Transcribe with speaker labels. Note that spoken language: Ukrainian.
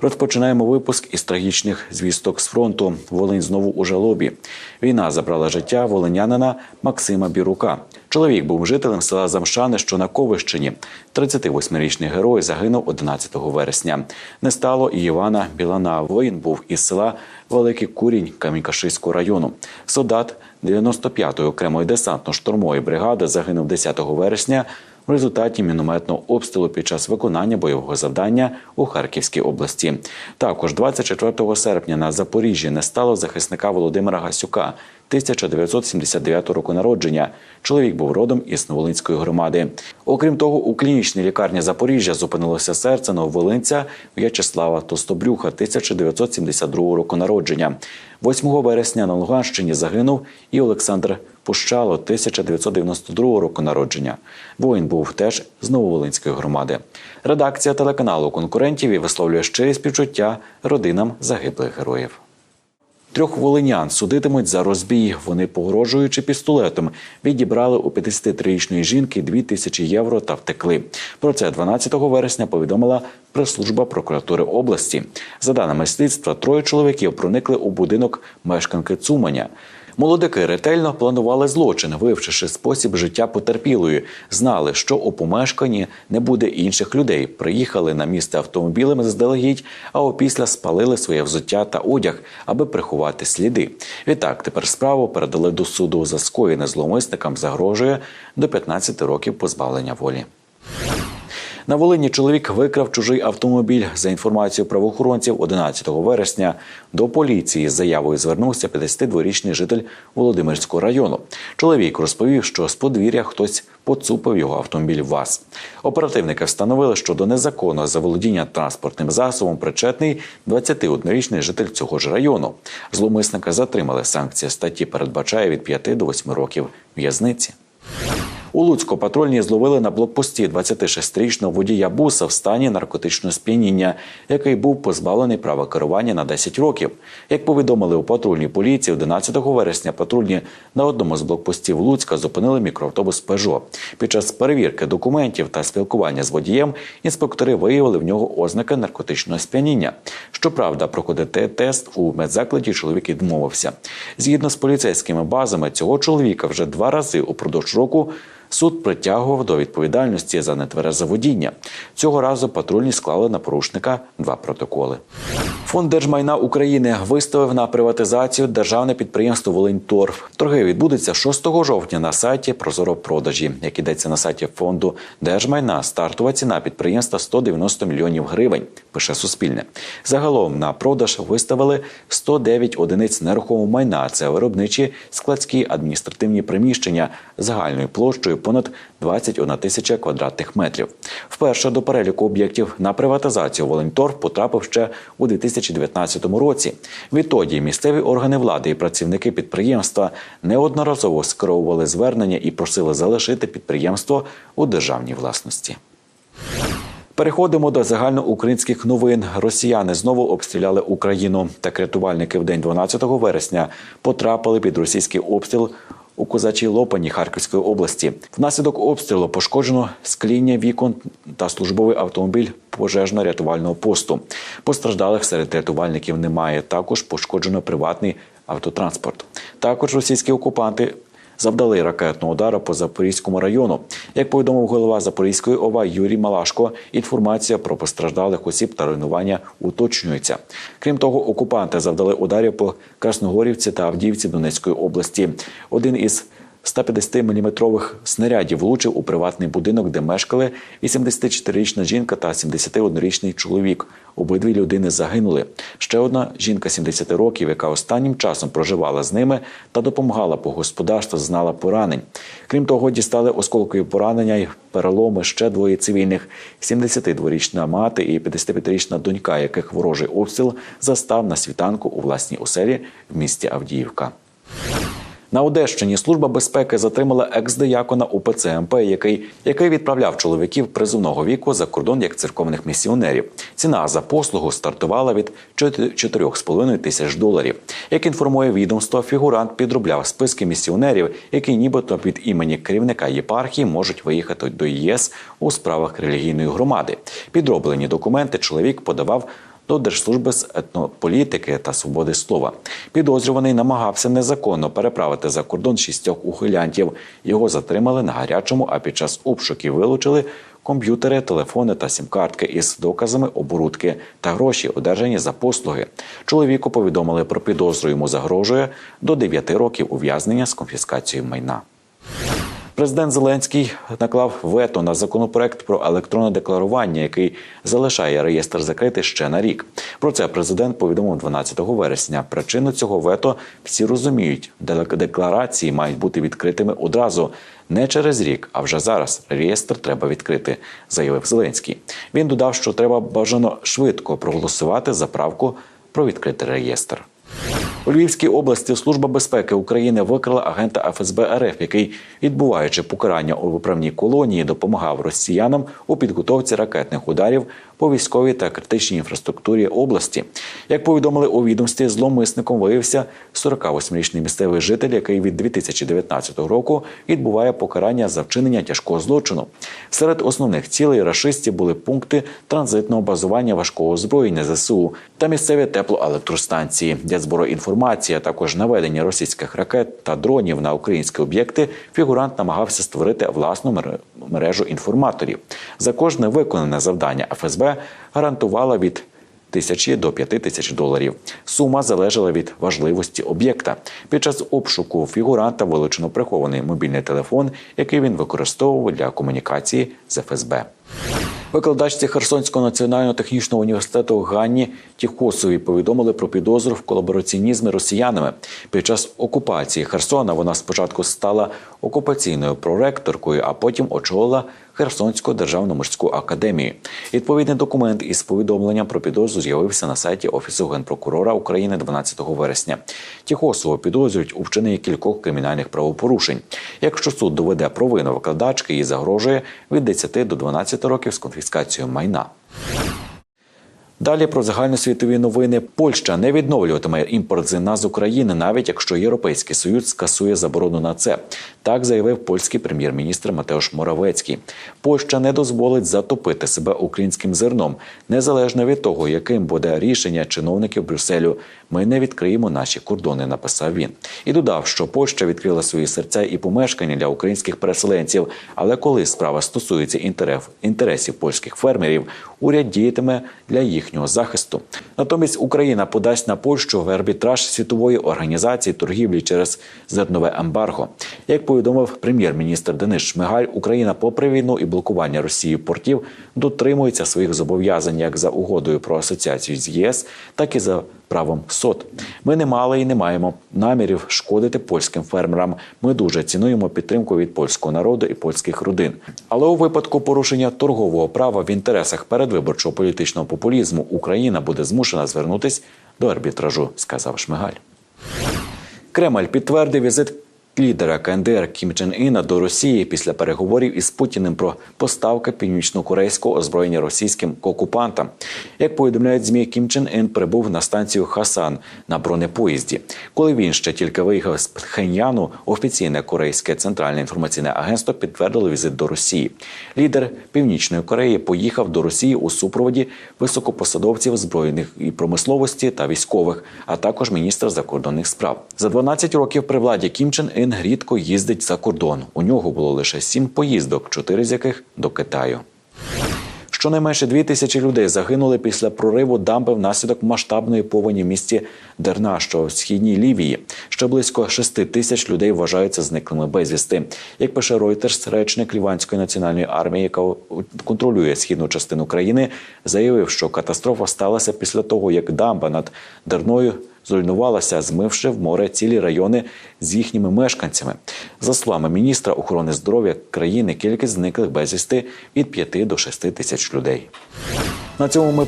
Speaker 1: Розпочинаємо випуск із трагічних звісток з фронту. Волинь знову у жалобі. Війна забрала життя волинянина Максима Бірука. Чоловік був жителем села Замшани, що на Ковищині. 38-річний герой загинув 11 вересня. Не стало і Івана Білана. Воїн був із села Великий Курінь Камінькашиського району. Солдат 95-ї окремої десантно-штурмової бригади загинув 10 вересня в результаті мінометного обстрілу під час виконання бойового завдання у Харківській області. Також 24 серпня на Запоріжжі не стало захисника Володимира Гасюка. 1979 року народження. Чоловік був родом із Новолинської громади. Окрім того, у клінічній лікарні Запоріжжя зупинилося серце нововолинця В'ячеслава Толстобрюха 1972 року народження. 8 вересня на Луганщині загинув і Олександр Пущало 1992 року народження. Воїн був теж з Нововолинської громади. Редакція телеканалу конкурентів і висловлює щирі співчуття родинам загиблих героїв. Трьох волинян судитимуть за розбій. Вони, погрожуючи пістолетом, відібрали у 53-річної жінки 2 тисячі євро та втекли. Про це 12 вересня повідомила прес-служба прокуратури області. За даними слідства, троє чоловіків проникли у будинок мешканки Цуманя. Молодики ретельно планували злочин, вивчивши спосіб життя потерпілої. Знали, що у помешканні не буде інших людей. Приїхали на місце автомобілем заздалегідь, а опісля спалили своє взуття та одяг, аби приховати сліди. Відтак тепер справу передали до суду за скоєне зловмисникам загрожує до 15 років позбавлення волі. На Волині чоловік викрав чужий автомобіль. За інформацією правоохоронців, 11 вересня до поліції з заявою звернувся 52-річний житель Володимирського району. Чоловік розповів, що з подвір'я хтось поцупив його автомобіль ВАЗ. Оперативники встановили, що до незаконного заволодіння транспортним засобом причетний 21-річний житель цього ж району. Зловмисника затримали. Санкція статті передбачає від 5 до 8 років в'язниці. У Луцьку патрульні зловили на блокпості 26-річного водія буса в стані наркотичного сп'яніння, який був позбавлений права керування на 10 років. Як повідомили у патрульній поліції, 11 вересня патрульні на одному з блокпостів Луцька зупинили мікроавтобус Пежо. Під час перевірки документів та спілкування з водієм інспектори виявили в нього ознаки наркотичного сп'яніння. Щоправда, проходити тест у медзакладі чоловік відмовився. Згідно з поліцейськими базами, цього чоловіка вже два рази упродовж року. Суд притягував до відповідальності за нетверезе водіння. Цього разу патрульні склали на порушника два протоколи. Фонд держмайна України виставив на приватизацію державне підприємство Волиньторф. Торги відбудуться 6 жовтня на сайті Прозоро продажі. Як ідеться на сайті фонду держмайна, стартова ціна підприємства 190 мільйонів гривень. Пише Суспільне. Загалом на продаж виставили 109 одиниць нерухомого майна. Це виробничі складські адміністративні приміщення загальною площею понад 21 тисяча квадратних метрів. Вперше до переліку об'єктів на приватизацію Волиньторф потрапив ще у 2019 році. Відтоді місцеві органи влади і працівники підприємства неодноразово скеровували звернення і просили залишити підприємство у державній власності. Переходимо до загальноукраїнських новин. Росіяни знову обстріляли Україну. Так рятувальники в день 12 вересня потрапили під російський обстріл у Козачій Лопані Харківської області. Внаслідок обстрілу пошкоджено скління вікон та службовий автомобіль пожежно-рятувального посту. Постраждалих серед рятувальників немає. Також пошкоджено приватний автотранспорт. Також російські окупанти. Завдали ракетного удару по Запорізькому району. Як повідомив голова Запорізької ОВА Юрій Малашко, інформація про постраждалих осіб та руйнування уточнюється. Крім того, окупанти завдали ударів по Красногорівці та Авдіївці Донецької області. Один із 150-мм снарядів влучив у приватний будинок, де мешкали 84-річна жінка та 71-річний чоловік. Обидві людини загинули. Ще одна жінка 70 років, яка останнім часом проживала з ними та допомагала по господарству, знала поранень. Крім того, дістали осколкові поранення і переломи ще двоє цивільних: 72-річна мати і 55-річна донька, яких ворожий обстріл застав на світанку у власній оселі в місті Авдіївка. На Одещині служба безпеки затримала екс-диякона УПЦ МП, який, який відправляв чоловіків призовного віку за кордон як церковних місіонерів. Ціна за послугу стартувала від 4,5 тисяч доларів. Як інформує відомство, фігурант підробляв списки місіонерів, які нібито від імені керівника єпархії можуть виїхати до ЄС у справах релігійної громади. Підроблені документи чоловік подавав до Держслужби з етнополітики та свободи слова. Підозрюваний намагався незаконно переправити за кордон шістьох ухилянтів. Його затримали на гарячому, а під час обшуків вилучили комп'ютери, телефони та сім-картки із доказами оборудки та гроші, одержані за послуги. Чоловіку повідомили про підозру. Йому загрожує до 9 років ув'язнення з конфіскацією майна. Президент Зеленський наклав вето на законопроект про електронне декларування, який залишає реєстр закритий ще на рік. Про це президент повідомив 12 вересня. Причину цього вето всі розуміють. Декларації мають бути відкритими одразу. Не через рік, а вже зараз реєстр треба відкрити, заявив Зеленський. Він додав, що треба бажано швидко проголосувати за правку про відкритий реєстр. У Львівській області Служба безпеки України викрила агента ФСБ РФ, який, відбуваючи покарання у виправній колонії, допомагав росіянам у підготовці ракетних ударів по військовій та критичній інфраструктурі області. Як повідомили у відомстві, зловмисником виявився 48-річний місцевий житель, який від 2019 року відбуває покарання за вчинення тяжкого злочину. Серед основних цілей рашистів були пункти транзитного базування важкого озброєння ЗСУ та місцеві теплоелектростанції, для збору інформації, а також наведення російських ракет та дронів на українські об'єкти. Фігурант намагався створити власну мере- мережу інформаторів. За кожне виконане завдання ФСБ гарантувала від тисячі до п'яти тисяч доларів. Сума залежала від важливості об'єкта. Під час обшуку фігуранта вилучено прихований мобільний телефон, який він використовував для комунікації з ФСБ. Викладачці Херсонського національного технічного університету Ганні Тіхосові повідомили про підозру в колабораціонізмі росіянами. Під час окупації Херсона вона спочатку стала окупаційною проректоркою, а потім очолила Херсонську державну морську академію. Відповідний документ із повідомленням про підозру з'явився на сайті Офісу генпрокурора України 12 вересня. Тіхосово підозрюють у вчиненні кількох кримінальних правопорушень. Якщо суд доведе провину викладачки, їй загрожує від 10 до 12 років з конфіскацією майна. Далі про загальносвітові новини. Польща не відновлюватиме імпорт зерна з України, навіть якщо Європейський Союз скасує заборону на це. Так заявив польський прем'єр-міністр Матеуш Моравецький. Польща не дозволить затопити себе українським зерном, незалежно від того, яким буде рішення чиновників Брюсселю. Ми не відкриємо наші кордони, написав він. І додав, що Польща відкрила свої серця і помешкання для українських переселенців. Але коли справа стосується інтерес- інтересів польських фермерів, уряд діятиме для їхнього захисту. Натомість Україна подасть на Польщу в арбітраж світової організації торгівлі через зернове ембарго. Як повідомив прем'єр-міністр Денис Шмигаль, Україна, попри війну і блокування Росії портів, дотримується своїх зобов'язань як за угодою про асоціацію з ЄС, так і за правом СОТ. Ми не мали і не маємо намірів шкодити польським фермерам. Ми дуже цінуємо підтримку від польського народу і польських родин. Але у випадку порушення торгового права в інтересах передвиборчого політичного популізму Україна буде змушена звернутись до арбітражу, сказав Шмигаль. Кремль підтвердив візит лідера КНДР Кім Чен Іна до Росії після переговорів із Путіним про поставки північно-корейського озброєння російським окупантам. Як повідомляють змі, Кім Чен Ін прибув на станцію Хасан на бронепоїзді. Коли він ще тільки виїхав з Пхеньяну, офіційне корейське центральне інформаційне агентство підтвердило візит до Росії. Лідер Північної Кореї поїхав до Росії у супроводі високопосадовців збройних і промисловості та військових, а також міністра закордонних справ. За 12 років при владі Кім Чен Ін рідко їздить за кордон. У нього було лише сім поїздок, чотири з яких до Китаю. Щонайменше дві тисячі людей загинули після прориву дамби внаслідок масштабної повені в місті Дерна, що в східній Лівії. Ще близько шести тисяч людей вважаються зниклими безвісти. Як пише Reuters, речник Ліванської національної армії, яка контролює східну частину країни, заявив, що катастрофа сталася після того, як дамба над Дерною зруйнувалася, змивши в море цілі райони з їхніми мешканцями. За словами міністра охорони здоров'я країни, кількість зниклих безвісти від 5 до 6 тисяч людей. На цьому ми